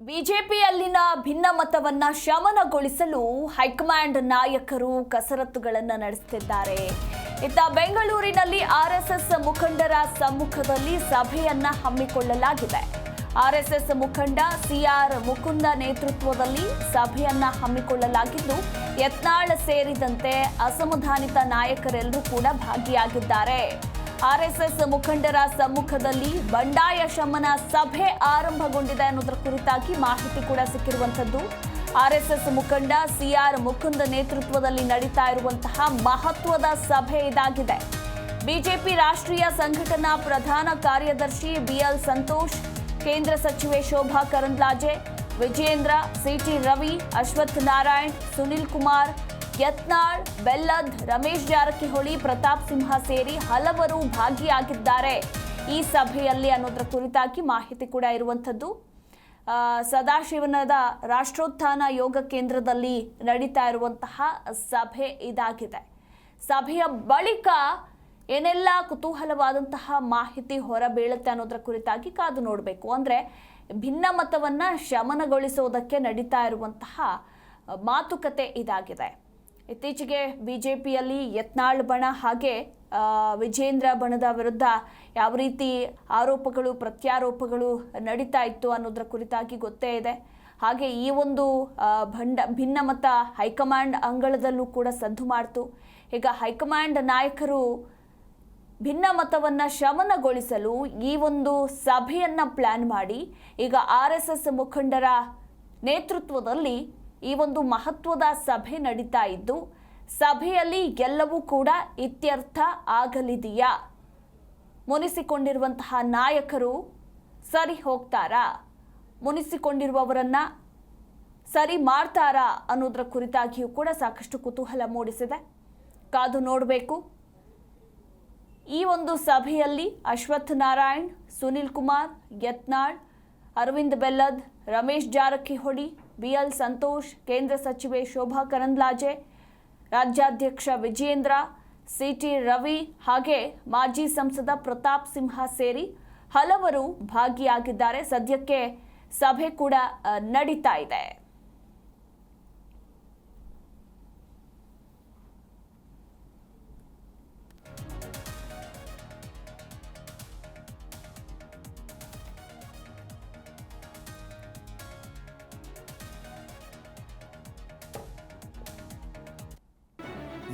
ಬಿಜೆಪಿಯಲ್ಲಿನ ಭಿನ್ನಮತವನ್ನ ಶಮನಗೊಳಿಸಲು high command ನಾಯಕರು ಕಸರತ್ತುಗಳನ್ನು ನಡೆಸುತ್ತಿದ್ದಾರೆ ಇತ್ತ ಬೆಂಗಳೂರಿನಲ್ಲಿ ಆರ್ಎಸ್ಎಸ್ ಮುಖಂಡರ ಸಮ್ಮುಖದಲ್ಲಿ ಸಭೆಯನ್ನ ಹಮ್ಮಿಕೊಳ್ಳಲಾಗಿದೆ. ಆರ್ಎಸ್ಎಸ್ ಮುಖಂಡ ಸಿಆರ್ ಮುಕುಂದ ನೇತೃತ್ವದಲ್ಲಿ ಸಭೆಯನ್ನ ಹಮ್ಮಿಕೊಳ್ಳಲಾಗಿದ್ದು, ಯತ್ನಾಳ್ ಸೇರಿದಂತೆ ಅಸಮಾಧಾನಿತ ನಾಯಕರೆಲ್ಲರೂ ಕೂಡ ಭಾಗಿಯಾಗಿದ್ದಾರೆ. ಆರ್ಎಸ್ಎಸ್ ಮುಖಂಡರ ಸಮ್ಮುಖದಲ್ಲಿ ಬಂಡಾಯ ಶಮನ ಸಭೆ ಆರಂಭಗೊಂಡಿದೆ ಅನ್ನೋದರ ಕುರಿತಾಗಿ ಮಾಹಿತಿ ಕೂಡ ಸಿಕ್ಕಿರುವಂಥದ್ದು. ಆರ್ಎಸ್ಎಸ್ ಮುಖಂಡ ಸಿಆರ್ ಮುಕುಂದ್ ನೇತೃತ್ವದಲ್ಲಿ ನಡೀತಾ ಇರುವಂತಹ ಮಹತ್ವದ ಸಭೆ ಇದಾಗಿದೆ. ಬಿಜೆಪಿ ರಾಷ್ಟ್ರೀಯ ಸಂಘಟನಾ ಪ್ರಧಾನ ಕಾರ್ಯದರ್ಶಿ ಬಿಎಲ್ ಸಂತೋಷ್, ಕೇಂದ್ರ ಸಚಿವೆ ಶೋಭಾ ಕರಂದ್ಲಾಜೆ, ವಿಜೇಂದ್ರ, ಸಿಟಿ ರವಿ, ಅಶ್ವಥ್ ನಾರಾಯಣ್, ಸುನಿಲ್ ಕುಮಾರ್ ಯತ್ನಾಳ್, ಬೆಲ್ಲದ್, ರಮೇಶ್ ಜಾರಕಿಹೊಳಿ, ಪ್ರತಾಪ್ ಸಿಂಹ ಸೇರಿ ಹಲವರು ಭಾಗಿಯಾಗಿದ್ದಾರೆ. ಈ ಸಭೆಯಲ್ಲಿ ಅನ್ನೋದರ ಕುರಿತಾಗಿ ಮಾಹಿತಿ ಕೂಡ ಇರುವಂಥದ್ದು. ಸದಾಶಿವನದ ರಾಷ್ಟ್ರೋತ್ಥಾನ ಯೋಗ ಕೇಂದ್ರದಲ್ಲಿ ನಡೀತಾ ಇರುವಂತಹ ಸಭೆ ಇದಾಗಿದೆ. ಸಭೆಯ ಬಳಿಕ ಏನೆಲ್ಲ ಕುತೂಹಲವಾದಂತಹ ಮಾಹಿತಿ ಹೊರಬೀಳುತ್ತೆ ಅನ್ನೋದರ ಕುರಿತಾಗಿ ಕಾದು ನೋಡಬೇಕು. ಅಂದರೆ ಭಿನ್ನ ಮತವನ್ನು ಶಮನಗೊಳಿಸೋದಕ್ಕೆ ನಡೀತಾ ಇರುವಂತಹ ಮಾತುಕತೆ ಇದಾಗಿದೆ. ಇತ್ತೀಚೆಗೆ ಬಿಜೆಪಿಯಲ್ಲಿ ಯತ್ನಾಳ್ ಬಣ ಹಾಗೆ ವಿಜೇಂದ್ರ ಬಣದ ವಿರುದ್ಧ ಯಾವ ರೀತಿ ಆರೋಪಗಳು, ಪ್ರತ್ಯಾರೋಪಗಳು ನಡೀತಾ ಇತ್ತು ಅನ್ನೋದರ ಕುರಿತಾಗಿ ಗೊತ್ತೇ ಇದೆ. ಹಾಗೆ ಈ ಒಂದು ಭಂಡ, ಭಿನ್ನಮತ ಹೈಕಮಾಂಡ್ ಅಂಗಳದಲ್ಲೂ ಕೂಡ ಸದ್ದು ಮಾಡ್ತು. ಈಗ ಹೈಕಮಾಂಡ್ ನಾಯಕರು ಭಿನ್ನ ಮತವನ್ನು ಶಮನಗೊಳಿಸಲು ಈ ಒಂದು ಸಭೆಯನ್ನು ಪ್ಲ್ಯಾನ್ ಮಾಡಿ, ಈಗ ಆರ್ ಎಸ್ ಎಸ್ ಮುಖಂಡರ ನೇತೃತ್ವದಲ್ಲಿ ಈ ಒಂದು ಮಹತ್ವದ ಸಭೆ ನಡೀತಾ ಇದ್ದು, ಸಭೆಯಲ್ಲಿ ಎಲ್ಲವೂ ಕೂಡ ಇತ್ಯರ್ಥ ಆಗಲಿದೆಯಾ? ಮುನಿಸಿಕೊಂಡಿರುವಂತಹ ನಾಯಕರು ಸರಿ ಹೋಗ್ತಾರಾ? ಮುನಿಸಿಕೊಂಡಿರುವವರನ್ನ ಸರಿ ಮಾಡ್ತಾರಾ ಅನ್ನೋದರ ಕುರಿತಾಗಿಯೂ ಕೂಡ ಸಾಕಷ್ಟು ಕುತೂಹಲ ಮೂಡಿಸಿದೆ. ಕಾದು ನೋಡಬೇಕು. ಈ ಒಂದು ಸಭೆಯಲ್ಲಿ ಅಶ್ವಥ್ ನಾರಾಯಣ್, ಸುನಿಲ್ ಕುಮಾರ್, ಯತ್ನಾಳ್, ಅರವಿಂದ್ ಬೆಲ್ಲದ್, ರಮೇಶ್ ಜಾರಕಿಹೊಳಿ ಬಿಎಲ್ ಸಂತೋಷ್, ಕೇಂದ್ರ ಸಚಿವೆ ಶೋಭಾ ಕರಂದ್ಲಾಜೆ, ರಾಜ್ಯಾಧ್ಯಕ್ಷ ವಿಜೇಂದ್ರ ಸಿಟಿ ರವಿ ಹಾಗೆ ಮಾಜಿ ಸಂಸದ ಪ್ರತಾಪ್ ಸಿಂಹ ಸೇರಿ ಹಲವರು ಭಾಗಿಯಾಗಿದ್ದಾರೆ. ಸದ್ಯಕ್ಕೆ ಸಭೆ ಕೂಡ ನಡೀತಾ ಇದೆ.